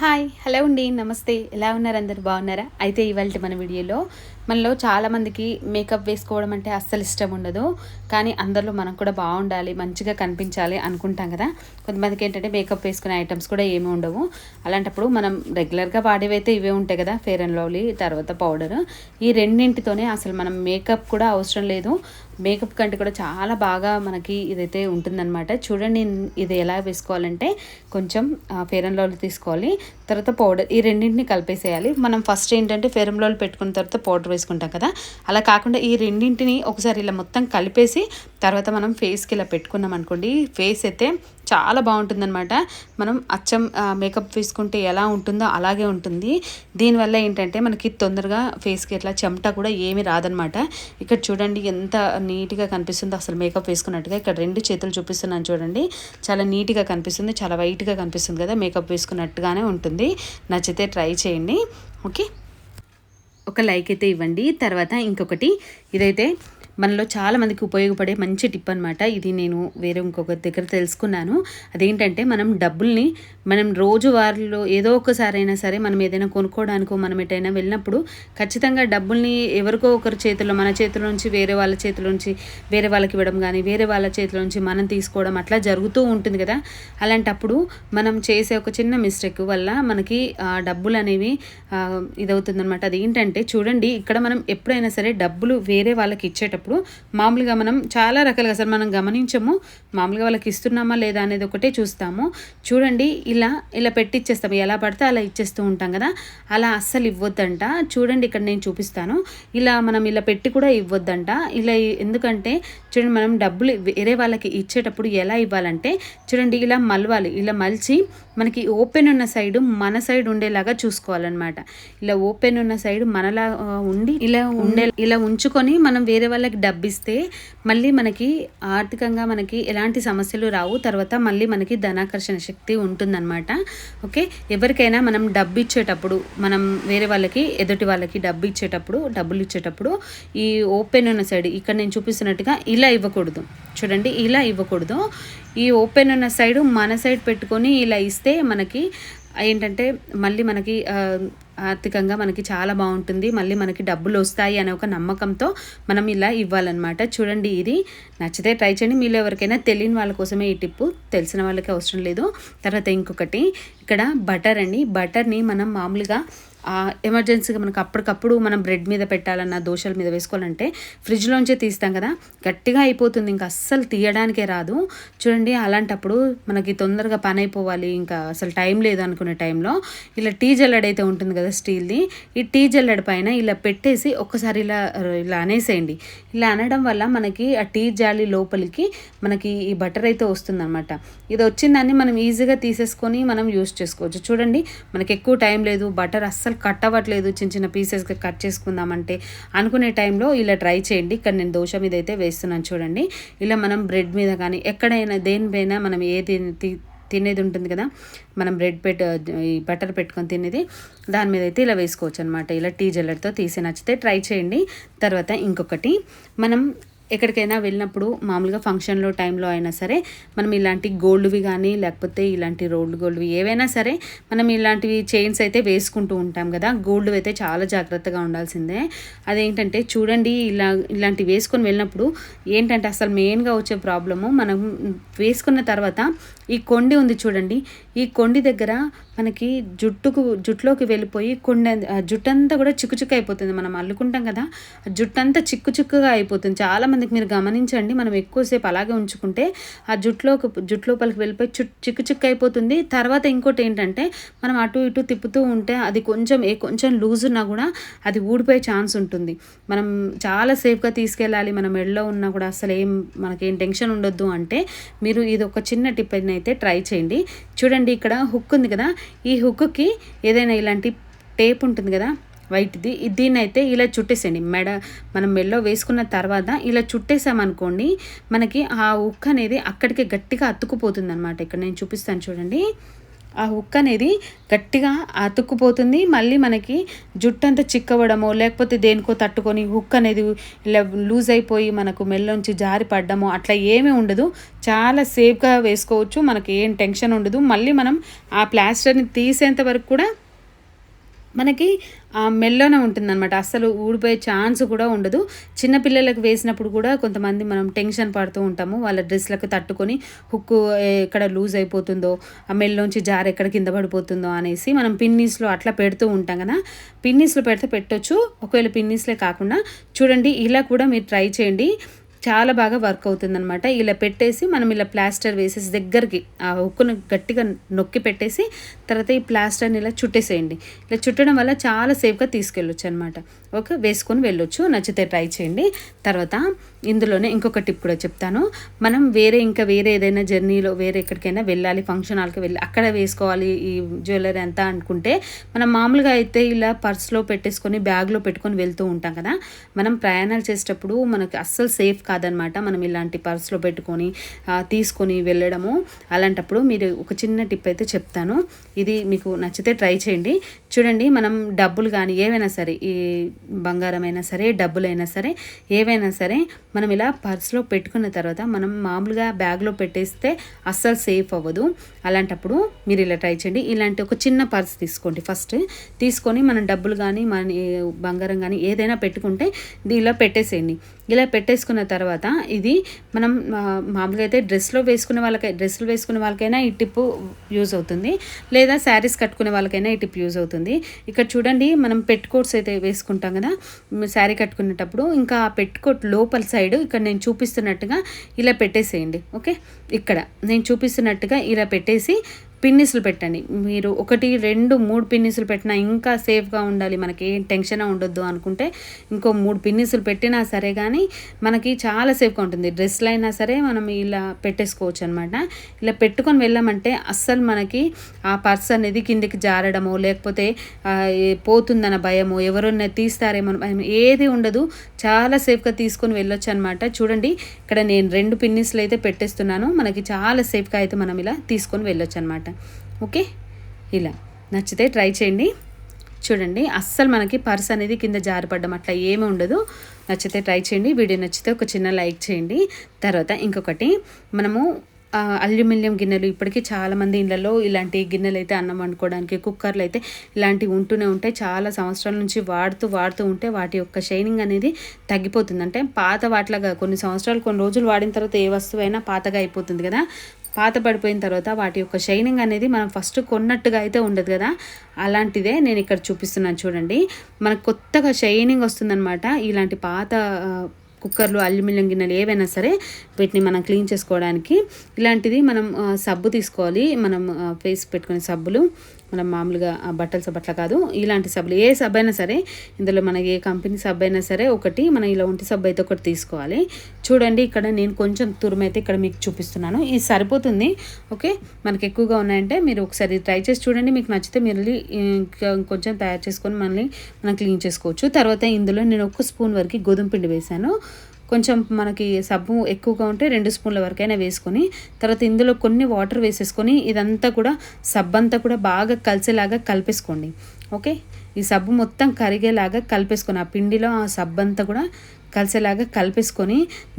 Hi hello అండి నమస్తే. ఎలా ఉన్నారు అందరు? బాగున్నారా? అయితే ఇవాళ మన వీడియోలో మనలో చాలామందికి మేకప్ వేసుకోవడం అంటే అస్సలు ఇష్టం ఉండదు. కానీ అందరిలో మనం కూడా బాగుండాలి మంచిగా కనిపించాలి అనుకుంటాం కదా. కొంతమందికి ఏంటంటే మేకప్ వేసుకునే ఐటమ్స్ కూడా ఏమీ ఉండవు. అలాంటప్పుడు మనం రెగ్యులర్గా వాడేవైతే ఇవే ఉంటాయి కదా ఫేర్ అండ్ లవ్లీ తర్వాత పౌడర్ ఈ రెండింటితోనే అసలు మనం మేకప్ కూడా అవసరం లేదు. మేకప్ కంటే కూడా చాలా బాగా మనకి ఇదైతే ఉంటుందన్నమాట. చూడండి ఇది ఎలా వేసుకోవాలంటే కొంచెం ఫేర్ అండ్ లవ్లీ తీసుకోవాలి. తర్వాత పౌడర్ ఈ రెండింటిని కలిపేసేయాలి. మనం ఫస్ట్ ఏంటంటే ఫేర్ అండ్ లవ్లీ పెట్టుకున్న తర్వాత పౌడర్ వేసుకుంటాం కదా. అలా కాకుండా ఈ రెండింటిని ఒకసారి ఇలా మొత్తం కలిపేసి తర్వాత మనం ఫేస్కి ఇలా పెట్టుకున్నాం అనుకోండి. ఫేస్ అయితే చాలా బాగుంటుందన్నమాట. మనం అచ్చం మేకప్ వేసుకుంటే ఎలా ఉంటుందో అలాగే ఉంటుంది. దీనివల్ల ఏంటంటే మనకి తొందరగా ఫేస్కి ఇట్లా చెమట కూడా ఏమి రాదనమాట ఇక్కడ చూడండి ఎంత నీట్గా కనిపిస్తుందో అసలు మేకప్ వేసుకున్నట్టుగా. ఇక్కడ రెండు చేతులు చూపిస్తున్నాను చూడండి. చాలా నీట్గా కనిపిస్తుంది చాలా వైట్గా కనిపిస్తుంది కదా మేకప్ వేసుకున్నట్టుగానే ఉంటుంది. నచ్చితే ట్రై చేయండి. ఓకే? ఒక లైక్ అయితే ఇవ్వండి. తర్వాత ఇంకొకటి ఇదైతే మనలో చాలామందికి ఉపయోగపడే మంచి టిప్ అనమాట ఇది నేను వేరే ఇంకొక దగ్గర తెలుసుకున్నాను. అదేంటంటే మనం డబ్బుల్ని మనం రోజువారీలో ఏదో ఒకసారి అయినా సరే మనం ఏదైనా కొనుక్కోవడానికో మనం ఎటైనా వెళ్ళినప్పుడు ఖచ్చితంగా డబ్బుల్ని ఎవరికో ఒకరి చేతిలో మన చేతిలో నుంచి వేరే వాళ్ళ చేతిలో నుంచి వేరే వాళ్ళకి ఇవ్వడం కానీ వేరే వాళ్ళ చేతిలో నుంచి మనం తీసుకోవడం అట్లా జరుగుతూ ఉంటుంది కదా. అలాంటప్పుడు మనం చేసే ఒక చిన్న మిస్టేక్ వల్ల మనకి డబ్బులు అనేవి ఇదవుతుందనమాట అది ఏంటంటే చూడండి ఇక్కడ మనం ఎప్పుడైనా సరే డబ్బులు వేరే వాళ్ళకి ఇచ్చేటప్పుడు చేసేటప్పుడు మామూలుగా మనం చాలా రకాలుగా అసలు మనం గమనించము. మామూలుగా వాళ్ళకి ఇస్తున్నామా లేదా అనేది ఒకటే చూస్తాము. చూడండి ఇలా ఇలా పెట్టిచ్చేస్తాము. ఎలా పడితే అలా ఇచ్చేస్తూ ఉంటాం కదా. అలా అస్సలు ఇవ్వద్దంట. చూడండి ఇక్కడ నేను చూపిస్తాను. ఇలా మనం ఇలా పెట్టి కూడా ఇవ్వద్దంట. ఇలా ఎందుకంటే చూడండి మనం డబ్బులు వేరే వాళ్ళకి ఇచ్చేటప్పుడు ఎలా ఇవ్వాలంటే చూడండి ఇలా మలవాలి. ఇలా మలిచి మనకి ఓపెన్ ఉన్న సైడ్ మన సైడ్ ఉండేలాగా చూసుకోవాలన్నమాట. ఇలా ఓపెన్ ఉన్న సైడ్ మనలా ఉండి ఇలా ఉండే ఇలా ఉంచుకొని మనం వేరే వాళ్ళకి డబ్బిస్తే మళ్ళీ మనకి ఆర్థికంగా మనకి ఎలాంటి సమస్యలు రావు. తర్వాత మళ్ళీ మనకి ధనాకర్షణ శక్తి ఉంటుందన్నమాట. ఓకే? ఎవరికైనా మనం డబ్బు ఇచ్చేటప్పుడు మనం వేరే వాళ్ళకి ఎదుటి వాళ్ళకి డబ్బు ఇచ్చేటప్పుడు డబ్బులు ఇచ్చేటప్పుడు ఈ ఓపెన్ ఉన్న సైడ్ ఇక్కడ నేను చూపిస్తున్నట్టుగా ఇలా ఇవ్వకూడదు. చూడండి ఇలా ఇవ్వకూడదు. ఈ ఓపెన్ ఉన్న సైడ్ మన సైడ్ పెట్టుకొని ఇలా ఇస్తే మనకి ఏంటంటే మళ్ళీ మనకి ఆర్థికంగా మనకి చాలా బాగుంటుంది. మళ్ళీ మనకి డబ్బులు వస్తాయి అనే ఒక నమ్మకంతో మనం ఇలా ఇవ్వాలన్నమాట. చూడండి ఇది. నచ్చితే ట్రై చేయండి. మీలో ఎవరికైనా తెలియని వాళ్ళ కోసమే ఈ టిప్పు. తెలిసిన వాళ్ళకి అవసరం లేదు. తర్వాత ఇంకొకటి. ఇక్కడ బటర్ అండి. బటర్ని మనం మామూలుగా ఎమర్జెన్సీగా మనకు అప్పటికప్పుడు మనం బ్రెడ్ మీద పెట్టాలన్నా దోశల మీద వేసుకోవాలంటే ఫ్రిడ్జ్లోంచే తీస్తాం కదా. గట్టిగా అయిపోతుంది. ఇంకా అస్సలు తీయడానికే రాదు. చూడండి అలాంటప్పుడు మనకి తొందరగా పని అయిపోవాలి. ఇంకా అసలు టైం లేదు అనుకునే టైంలో ఇలా టీ జల్లెడ అయితే ఉంటుంది కదా స్టీల్ది. ఈ టీ జల్లెడ పైన ఇలా పెట్టేసి ఒక్కసారి ఇలా ఇలా అనేసేయండి. ఇలా అనడం వల్ల మనకి ఆ టీ జాలి లోపలికి మనకి ఈ బటర్ అయితే వస్తుందన్నమాట. ఇది వచ్చిందాన్ని మనం ఈజీగా తీసేసుకొని మనం యూస్ చేసుకోవచ్చు. చూడండి మనకి ఎక్కువ టైం లేదు. బటర్ అస్సలు కట్ అవ్వట్లేదు చిన్న చిన్న పీసెస్గా కట్ చేసుకుందామంటే అనుకునే టైంలో ఇలా ట్రై చేయండి. ఇక్కడ నేను దోశ మీద అయితే వేస్తున్నాను చూడండి. ఇలా మనం బ్రెడ్ మీద కానీ ఎక్కడైనా దేనిపైన మనం ఏది తినేది ఉంటుంది కదా మనం బ్రెడ్ పెట్ ఈ బటర్ పెట్టుకొని తినేది దాని మీద అయితే ఇలా వేసుకోవచ్చు అనమాట ఇలా టీ జల్లర్తో తీసి నచ్చితే ట్రై చేయండి. తర్వాత ఇంకొకటి మనం ఎక్కడికైనా వెళ్ళినప్పుడు మామూలుగా ఫంక్షన్లో టైంలో అయినా సరే మనం ఇలాంటి గోల్డ్వి కానీ లేకపోతే ఇలాంటి రోల్డ్ గోల్డ్వి ఏవైనా సరే మనం ఇలాంటివి చైన్స్ అయితే వేసుకుంటూ ఉంటాం కదా. గోల్డ్ అయితే చాలా జాగ్రత్తగా ఉండాల్సిందే. అదేంటంటే చూడండి ఇలా ఇలాంటివి వేసుకొని వెళ్ళినప్పుడు ఏంటంటే అసలు మెయిన్గా వచ్చే ప్రాబ్లము మనం వేసుకున్న తర్వాత ఈ కొండి ఉంది చూడండి. ఈ కొండి దగ్గర మనకి జుట్టుకు జుట్టులోకి వెళ్ళిపోయి కొండ జుట్టంతా కూడా చిక్కు చిక్కు అయిపోతుంది. మనం అల్లుకుంటాం కదా. జుట్టంతా చిక్కు చిక్కుగా అయిపోతుంది. చాలామందికి మీరు గమనించండి మనం ఎక్కువసేపు అలాగే ఉంచుకుంటే ఆ జుట్లో జుట్టు లోపలికి వెళ్ళిపోయి చుట్ చిక్కు చిక్కు అయిపోతుంది. తర్వాత ఇంకోటి ఏంటంటే మనం అటు ఇటు తిప్పుతూ ఉంటే అది కొంచెం ఏ కొంచెం లూజ్ ఉన్నా కూడా అది ఊడిపోయే ఛాన్స్ ఉంటుంది. మనం చాలా సేఫ్గా తీసుకెళ్ళాలి మనం మెడలో ఉన్నా కూడా అసలు ఏం మనకేం టెన్షన్ ఉండొద్దు అంటే మీరు ఇది ఒక చిన్న టిప్ అయితే ట్రై చేయండి. చూడండి ఇక్కడ హుక్ ఉంది కదా ఈ హుక్కి ఏదైనా ఇలాంటి టేప్ ఉంటుంది కదా వైట్ది. దీన్ని అయితే ఇలా చుట్టేసేయండి. మెడ మనం మెడలో వేసుకున్న తర్వాత ఇలా చుట్టేసామనుకోండి మనకి ఆ ఉక్ అనేది అక్కడికి గట్టిగా అతుక్కుపోతుంది అనమాట ఇక్కడ నేను చూపిస్తాను చూడండి. ఆ హుక్ అనేది గట్టిగా అతుక్కుపోతుంది. మళ్ళీ మనకి జుట్టు అంతా చిక్కవడమో లేకపోతే దేనికో తట్టుకొని హుక్ అనేది ఇలా లూజ్ అయిపోయి మనకు మెల్లోంచి జారి పడ్డమో అట్లా ఏమీ ఉండదు. చాలా సేఫ్గా వేసుకోవచ్చు. మనకి ఏం టెన్షన్ ఉండదు. మళ్ళీ మనం ఆ ప్లాస్టర్ని తీసేంత వరకు కూడా మనకి ఆ మెల్లోనే ఉంటుందన్నమాట. అస్సలు ఊడిపోయే ఛాన్స్ కూడా ఉండదు. చిన్నపిల్లలకు వేసినప్పుడు కూడా కొంతమంది మనం టెన్షన్ పడుతూ ఉంటాము. వాళ్ళ డ్రెస్లకు తట్టుకొని హుక్కు ఎక్కడ లూజ్ అయిపోతుందో ఆ మెల్లోంచి జార్ ఎక్కడ కింద పడిపోతుందో అనేసి మనం పిన్నీస్లో అట్లా పెడుతూ ఉంటాం కదా. పిన్నీస్లో పెడితే పెట్టొచ్చు. ఒకవేళ పిన్నీస్లే కాకుండా చూడండి ఇలా కూడా మీరు ట్రై చేయండి. చాలా బాగా వర్క్ అవుతుందనమాట ఇలా పెట్టేసి మనం ఇలా ప్లాస్టర్ వేసేసి దగ్గరికి ఆ ఉక్కును గట్టిగా నొక్కి పెట్టేసి తర్వాత ఈ ప్లాస్టర్ని ఇలా చుట్టేసేయండి. ఇలా చుట్టడం వల్ల చాలా సేఫ్గా తీసుకెళ్ళొచ్చు అనమాట ఓకే వేసుకొని వెళ్ళొచ్చు. నచ్చితే ట్రై చేయండి. తర్వాత ఇందులోనే ఇంకొక టిప్ కూడా చెప్తాను. మనం వేరే ఇంకా వేరే ఏదైనా జర్నీలో వేరే ఎక్కడికైనా వెళ్ళాలి ఫంక్షన్ హాల్కి వెళ్ళి అక్కడ వేసుకోవాలి ఈ జ్యువెలరీ అంతా అనుకుంటే మనం మామూలుగా అయితే ఇలా పర్స్లో పెట్టేసుకొని బ్యాగ్లో పెట్టుకొని వెళ్తూ ఉంటాం కదా. మనం ప్రయాణాలు చేసేటప్పుడు మనకి అస్సలు సేఫ్ కాదనమాట. మనం ఇలాంటి పర్స్లో పెట్టుకొని తీసుకొని వెళ్ళడము అలాంటప్పుడు మీరు ఒక చిన్న టిప్ అయితే చెప్తాను. ఇది మీకు నచ్చితే ట్రై చేయండి. చూడండి మనం డబ్బులు కానీ ఏవైనా సరే ఈ బంగారం అయినా సరే డబ్బులైనా సరే ఏవైనా సరే మనం ఇలా పర్స్లో పెట్టుకున్న తర్వాత మనం మామూలుగా బ్యాగ్లో పెట్టేస్తే అస్సలు సేఫ్ అవ్వదు. అలాంటప్పుడు మీరు ఇలా ట్రై చేయండి. ఇలాంటి ఒక చిన్న పర్స్ తీసుకోండి ఫస్ట్. తీసుకొని మనం డబ్బులు కానీ మన బంగారం కానీ ఏదైనా పెట్టుకుంటే ఇలా పెట్టేసేయండి. ఇలా పెట్టేసుకున్న తర్వాత తర్వాత ఇది మనం మామూలుగా అయితే డ్రెస్లో వేసుకునే వాళ్ళకై డ్రెస్సులు వేసుకునే వాళ్ళకైనా ఈ టిప్ యూజ్ అవుతుంది. లేదా శారీస్ కట్టుకునే వాళ్ళకైనా ఈ టిప్ యూజ్ అవుతుంది. ఇక్కడ చూడండి మనం పెట్టుకోట్స్ అయితే వేసుకుంటాం కదా శారీ కట్టుకునేటప్పుడు. ఇంకా ఆ పెట్టుకోట్ లోపల సైడ్ ఇక్కడ నేను చూపిస్తున్నట్టుగా ఇలా పెట్టేసేయండి. ఓకే? ఇక్కడ నేను చూపిస్తున్నట్టుగా ఇలా పెట్టేసి పిన్నిసులు పెట్టండి. మీరు ఒకటి రెండు మూడు పిన్నిసులు పెట్టినా ఇంకా సేఫ్గా ఉండాలి. మనకి ఏం టెన్షన్ ఉండొద్దు అనుకుంటే ఇంకో మూడు పిన్నిసులు పెట్టినా సరే కానీ మనకి చాలా సేఫ్గా ఉంటుంది. డ్రెస్లు అయినా సరే మనం ఇలా పెట్టేసుకోవచ్చు అనమాట ఇలా పెట్టుకొని వెళ్ళామంటే అస్సలు మనకి ఆ పర్స్ అనేది కిందికి జారడమో లేకపోతే పోతుందన్న భయము ఎవరన్నా తీస్తారేమో భయం ఏది ఉండదు. చాలా సేఫ్గా తీసుకొని వెళ్ళొచ్చు అనమాట చూడండి ఇక్కడ నేను రెండు పిన్నిస్లు అయితే పెట్టేస్తున్నాను. మనకి చాలా సేఫ్గా అయితే మనం ఇలా తీసుకొని వెళ్ళొచ్చు అనమాట ఓకే? ఇలా. నచ్చితే ట్రై చేయండి. చూడండి అస్సలు మనకి పర్స్ అనేది కింద జారిపడడం అట్లా ఏమి ఉండదు. నచ్చితే ట్రై చేయండి. వీడియో నచ్చితే ఒక చిన్న లైక్ చేయండి. తర్వాత ఇంకొకటి మనము అల్యూమినియం గిన్నెలు ఇప్పటికీ చాలామంది ఇళ్ళలో ఇలాంటి గిన్నెలు అయితే అన్నం వండుకోవడానికి కుక్కర్లు అయితే ఇలాంటివి ఉంటూనే ఉంటాయి. చాలా సంవత్సరాల నుంచి వాడుతూ వాడుతూ ఉంటే వాటి యొక్క షైనింగ్ అనేది తగ్గిపోతుంది. అంటే పాత వాటిలాగా కొన్ని సంవత్సరాలు కొన్ని రోజులు వాడిన తర్వాత ఏ వస్తువైనా పాతగా అయిపోతుంది కదా. పాత పడిపోయిన తర్వాత వాటి యొక్క షైనింగ్ అనేది మనం ఫస్ట్ కొన్నట్టుగా అయితే ఉండదు కదా? అలాంటిదే నేను ఇక్కడ చూపిస్తున్నాను చూడండి. మనకు కొత్తగా షైనింగ్ వస్తుందన్నమాట. ఇలాంటి పాత కుక్కర్లు అల్యూమినియం గిన్నెలు ఏవైనా సరే వీటిని మనం క్లీన్ చేసుకోవడానికి. ఇలాంటిది మనం సబ్బు తీసుకోవాలి. మనం ఫేస్ పెట్టుకునే సబ్బులు. మనం మామూలుగా బట్టల సబ్బు అట్లా కాదు. ఇలాంటి సబ్బులు ఏ సబ్ అయినా సరే ఇందులో మనకి ఏ కంపెనీ సబ్బు అయినా సరే ఒకటి మనం ఇలా ఒంటి సబ్బు అయితే ఒకటి తీసుకోవాలి. చూడండి ఇక్కడ నేను కొంచెం తురుమైతే ఇక్కడ మీకు చూపిస్తున్నాను. ఇది సరిపోతుంది ఓకే? మనకి ఎక్కువగా ఉన్నాయంటే మీరు ఒకసారి ట్రై చేసి చూడండి. మీకు నచ్చితే మీరు కొంచెం తయారు చేసుకొని మళ్ళీ మనం క్లీన్ చేసుకోవచ్చు. తర్వాత ఇందులో నేను ఒక స్పూన్ వరకు గోధుమ పిండి వేశాను. కొంచెం మనకి సబ్బు ఎక్కువగా ఉంటే రెండు స్పూన్ల వరకైనా వేసుకొని తర్వాత ఇందులో కొన్ని వాటర్ వేసేసుకొని ఇదంతా కూడా సబ్బు అంతా కూడా బాగా కలిసేలాగా కలిపేసుకోండి. ఓకే? ఈ సబ్బు మొత్తం కరిగేలాగా కలిపేసుకొని ఆ పిండిలో ఆ సబ్బంతా కూడా కలిసేలాగా కలిపేసుకొని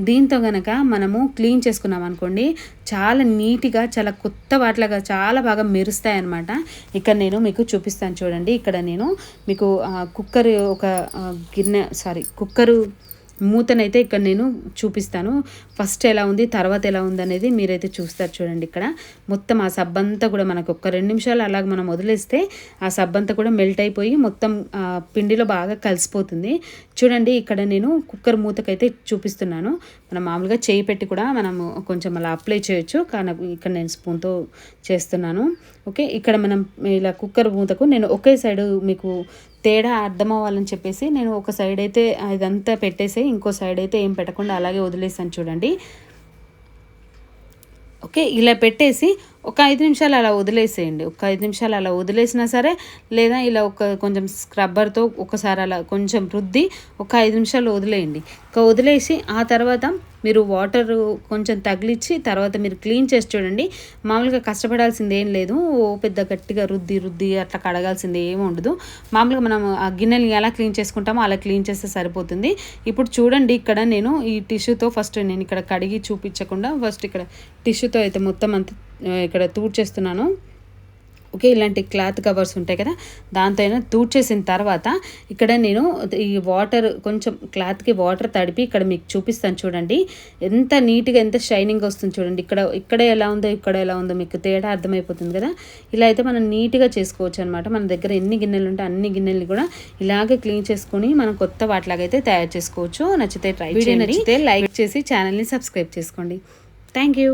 దీంతో గనక మనము క్లీన్ చేసుకున్నాం అనుకోండి చాలా నీట్గా చాలా కొత్త వాటిలాగా చాలా బాగా మెరుస్తాయన్నమాట. ఇక్కడ నేను మీకు చూపిస్తాను చూడండి. ఇక్కడ నేను మీకు కుక్కర్ ఒక గిన్నె సారీ కుక్కరు మూతనైతే ఇక్కడ నేను చూపిస్తాను. ఫస్ట్ ఎలా ఉంది తర్వాత ఎలా ఉంది అనేది మీరైతే చూస్తారు చూడండి ఇక్కడ. మొత్తం ఆ సబ్బంతా కూడా మనకు ఒక రెండు నిమిషాలు అలాగ మనం వదిలేస్తే ఆ సబ్బంతా కూడా మెల్ట్ అయిపోయి మొత్తం పిండిలో బాగా కలిసిపోతుంది. చూడండి ఇక్కడ నేను కుక్కర్ మూతకైతే చూపిస్తున్నాను. మనం మామూలుగా చేయి పెట్టి కూడా మనము కొంచెం అలా అప్లై చేయొచ్చు. కానీ ఇక్కడ నేను స్పూన్తో చేస్తున్నాను. ఓకే ఇక్కడ మనం ఇలా కుక్కర్ మూతకు నేను ఒకే సైడ్ మీకు తేడా అర్థం అవ్వాలని చెప్పేసి నేను ఒక సైడ్ అయితే ఇదంతా పెట్టేసి ఇంకో సైడ్ అయితే ఏం పెట్టకుండా అలాగే వదిలేసాను చూడండి. ఓకే ఇలా పెట్టేసి ఒక ఐదు నిమిషాలు అలా వదిలేసేయండి. ఒక ఐదు నిమిషాలు అలా వదిలేసినా సరే లేదా ఇలా ఒక కొంచెం స్క్రబ్బర్తో ఒకసారి అలా కొంచెం రుద్ది ఒక ఐదు నిమిషాలు వదిలేయండి. ఒక వదిలేసి ఆ తర్వాత మీరు వాటర్ కొంచెం తగిలిచ్చి తర్వాత మీరు క్లీన్ చేసి చూడండి. మామూలుగా కష్టపడాల్సింది ఏం లేదు. ఓ పెద్ద గట్టిగా రుద్ది రుద్ది అట్లా కడగాల్సింది ఏమి ఉండదు. మామూలుగా మనం ఆ గిన్నెని ఎలా క్లీన్ చేసుకుంటామో అలా క్లీన్ చేస్తే సరిపోతుంది. ఇప్పుడు చూడండి ఇక్కడ నేను ఈ టిష్యూతో ఫస్ట్ నేను ఇక్కడ కడిగి చూపించకుండా ఫస్ట్ ఇక్కడ టిష్యూతో అయితే మొత్తం అంతా ఇక్కడ తూడ్చేస్తున్నాను. ఓకే ఇలాంటి క్లాత్ కవర్స్ ఉంటాయి కదా దాంతో అయినా తూడ్చేసిన తర్వాత ఇక్కడ నేను ఈ వాటర్ కొంచెం క్లాత్కి వాటర్ తడిపి ఇక్కడ మీకు చూపిస్తాను చూడండి. ఎంత నీట్గా ఎంత షైనింగ్ వస్తుంది చూడండి. ఇక్కడ ఇక్కడ ఎలా ఉందో ఇక్కడ ఎలా ఉందో మీకు తేడా అర్థమైపోతుంది కదా. ఇలా అయితే మనం నీట్గా చేసుకోవచ్చు అనమాట మన దగ్గర ఎన్ని గిన్నెలు ఉంటే అన్ని గిన్నెలు కూడా ఇలాగే క్లీన్ చేసుకొని మనం కొత్త వాటిలాగైతే తయారు చేసుకోవచ్చు. నచ్చితే ట్రై చేయండి. నచ్చితే లైక్ చేసి ఛానల్ని సబ్స్క్రైబ్ చేసుకోండి. Thank you